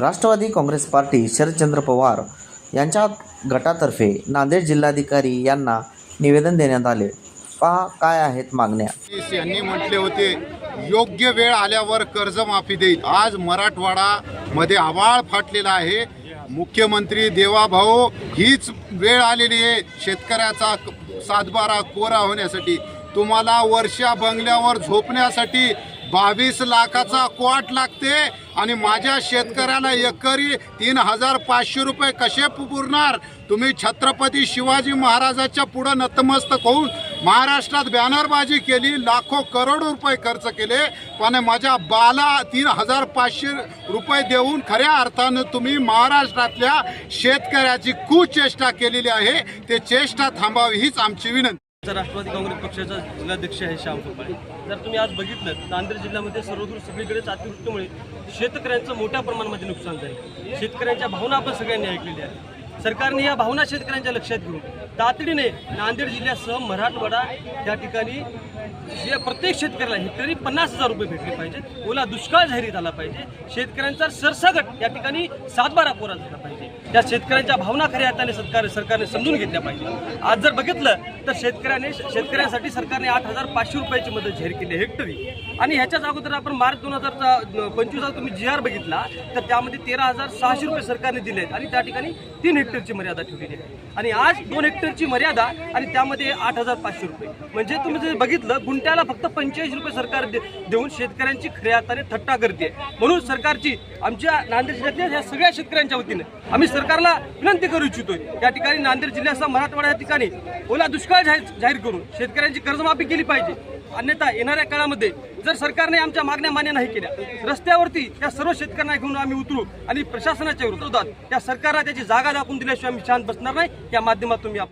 Rashtrawadi Congress party Sharadchandra Pawar यांच्या गटातर्फे नांदेड जिल्हाधिकारी यांना निवेदन देण्यात आले. पहा काय आहेत मागण्या? यांनी म्हटले होते योग्य वेळ आल्यावर कर्जमाफी देईल. आज मराठवाडा मध्ये आवाळ फाटलेला आहे. मुख्यमंत्री देवाभाऊ हीच वेळ आलेली आहे. शेतकऱ्याचा सातबारा कोरा होण्यासाठी तुम्हाला वर्षा बंगल्यावर झोपण्यासाठी बावीस लाखाचा क्वाट लागते आणि माझ्या शेतकऱ्याला एकरी तीन हजार पाचशे रुपये कसे पुरणार? तुम्ही छत्रपती शिवाजी महाराजाच्या पुढं नतमस्तक होऊन महाराष्ट्रात बॅनरबाजी केली लाखो करोडो रुपये खर्च केले पण माझ्या बाला तीन हजार पाचशे रुपये देऊन खऱ्या अर्थानं तुम्ही महाराष्ट्रातल्या शेतकऱ्याची कुचेष्टा केलेली आहे. ते चेष्टा थांबावी हीच आमची विनंती. राष्ट्रवादी काँग्रेस पक्षाचा जिल्हाध्यक्ष आहे श्याम सोपाळे जर तुम्ही आज बघितलं नांदेड जिल्ह्यामध्ये सर्वदूर सगळीकडेच अतिवृष्टीमुळे शेतकऱ्यांचं मोठ्या प्रमाणामध्ये नुकसान झालं. शेतकऱ्यांच्या भावना आपण सगळ्यांनी ऐकलेल्या आहेत. सरकारने या भावना शेतकऱ्यांच्या लक्षात घेऊन तातडीने नांदेड जिल्ह्यासह मराठवाडा या ठिकाणी जे प्रत्येक शेतकऱ्याला हेक्टरी पन्नास हजार रुपये भेटले पाहिजेत ओला दुष्काळ जाहीर झाला पाहिजे शेतकऱ्यांचा सरसगट या ठिकाणी सातबारा कोरा झाला पाहिजे. त्या शेतकऱ्यांच्या भावना खऱ्या अर्थाने सरकार सरकारने समजून घेतल्या पाहिजे. आज जर बघितलं तर शेतकऱ्याने शेतकऱ्यांसाठी सरकारने आठ हजार पाचशे रुपयाची मदत जाहीर केली आहे. हेक्टरी. आणि ह्याच्याच अगोदर आपण मार्च दोन हजार पंचवीसचा तुम्ही जी आर बघितला तर त्यामध्ये तेरा हजार सहाशे रुपये सरकारने दिले आहेत. आणि त्या ठिकाणी तीन हेक्टरची मर्यादा ठेवलेली आहे. आणि आज दोन हेक्टरची मर्यादा आणि त्यामध्ये आठ हजार पाचशे रुपये. म्हणजे तुम्ही जर बघितलं गुंट्याला फक्त पंचेचाळीस रुपये सरकार दे- देऊन शेतकऱ्यांची खऱ्या अर्थाने थट्टा करते म्हणून सरकारची आमच्या नांदेड जिल्ह्यातल्या ह्या सगळ्या शेतकऱ्यांच्या वतीने आम्ही सरकारला विनंती करू इच्छितोय. या ठिकाणी नांदेड जिल्ह्यासह मराठवाडा या ठिकाणी ओला दुष्काळ जाहीर जाहीर करून शेतकऱ्यांची कर्जमाफी केली पाहिजे. अन्यथा येणाऱ्या काळामध्ये जर सरकारने आमच्या मागण्या मान्य नाही केल्या रस्त्यावरती या सर्व शेतकऱ्यांना घेऊन आम्ही उतरू आणि प्रशासनाच्या विरोधात या सरकारला त्याची जागा दाखवून दिल्याशिवाय आम्ही शांत बसणार नाही. या माध्यमातून मी आप-